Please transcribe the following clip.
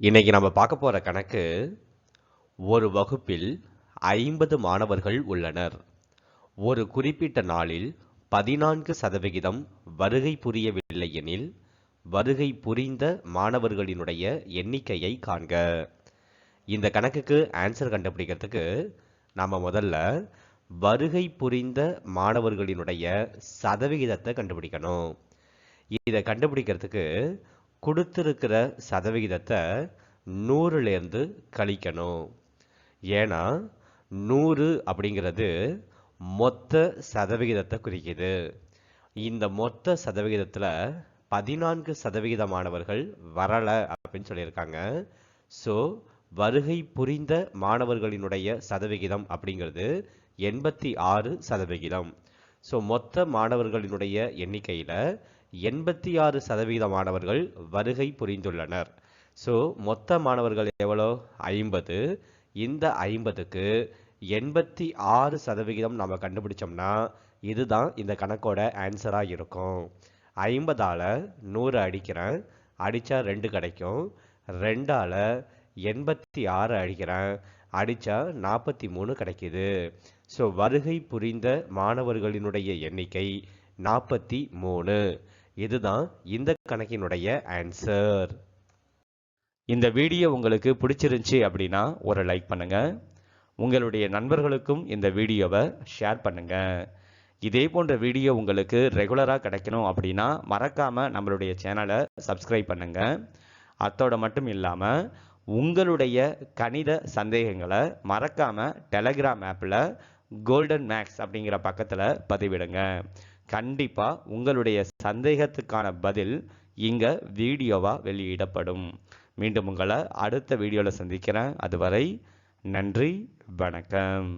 இன்னைக்கு நம்ம பார்க்க போகிற கணக்கு ஒரு வகுப்பில் ஐம்பது மாணவர்கள் உள்ளனர். ஒரு குறிப்பிட்ட நாளில் பதினான்கு சதவிகிதம் வருகை புரியவில்லை எனில் வருகை புரிந்த மாணவர்களினுடைய எண்ணிக்கையை காண்க. இந்த கணக்குக்கு ஆன்சர் கண்டுபிடிக்கிறதுக்கு நம்ம முதல்ல வருகை புரிந்த மாணவர்களினுடைய சதவிகிதத்தை கண்டுபிடிக்கணும். இதை கண்டுபிடிக்கிறதுக்கு கொடுத்துருக்கிற சதவிகிதத்தை நூறுலேருந்து கழிக்கணும். ஏன்னா நூறு அப்படிங்கிறது மொத்த சதவிகிதத்தை குறிக்குது. இந்த மொத்த சதவிகிதத்தில் பதினான்கு சதவிகித மாணவர்கள் வரலை அப்படின்னு சொல்லியிருக்காங்க. ஸோ வருகை புரிந்த மாணவர்களினுடைய சதவிகிதம் அப்படிங்கிறது எண்பத்தி ஆறு சதவிகிதம். ஸோ மொத்த மாணவர்களினுடைய எண்ணிக்கையில் எண்பத்தி ஆறு சதவீத மாணவர்கள் வருகை புரிந்துள்ளனர். ஸோ மொத்த மாணவர்கள் எவ்வளோ? ஐம்பது. இந்த ஐம்பதுக்கு எண்பத்தி ஆறு சதவிகிதம் நம்ம கண்டுபிடிச்சோம்னா இதுதான் இந்த கணக்கோட ஆன்சராக இருக்கும். ஐம்பதால் நூறு அடிக்கிறேன். அடித்தா ரெண்டு கிடைக்கும். ரெண்டால் எண்பத்தி ஆறு அடிக்கிறேன். அடித்தா நாற்பத்தி மூணு கிடைக்குது. ஸோ வருகை புரிந்த மாணவர்களினுடைய எண்ணிக்கை நாற்பத்தி மூணு. இதுதான் இந்த கணக்கினுடைய ஆன்சர் இந்த வீடியோ உங்களுக்கு பிடிச்சிருந்துச்சி அப்படின்னா ஒரு லைக் பண்ணுங்க. உங்களுடைய நண்பர்களுக்கும் இந்த வீடியோவை ஷேர் பண்ணுங்க. இதே போன்ற வீடியோ உங்களுக்கு ரெகுலராக கிடைக்கணும் அப்படின்னா மறக்காமல் நம்மளுடைய சேனலை சப்ஸ்கிரைப் பண்ணுங்க. அத்தோட மட்டும் இல்லாமல் உங்களுடைய கணித சந்தேகங்களை மறக்காமல் டெலகிராம் ஆப்பில் கோல்டன் மேக்ஸ் அப்படிங்கிற பக்கத்தில் பதிவிடுங்க. கண்டிப்பாக உங்களுடைய சந்தேகத்துக்கான பதில் இங்கே வீடியோவாக வெளியிடப்படும். மீண்டும் உங்களை அடுத்த வீடியோவில் சந்திக்கிறேன். அதுவரை நன்றி வணக்கம்.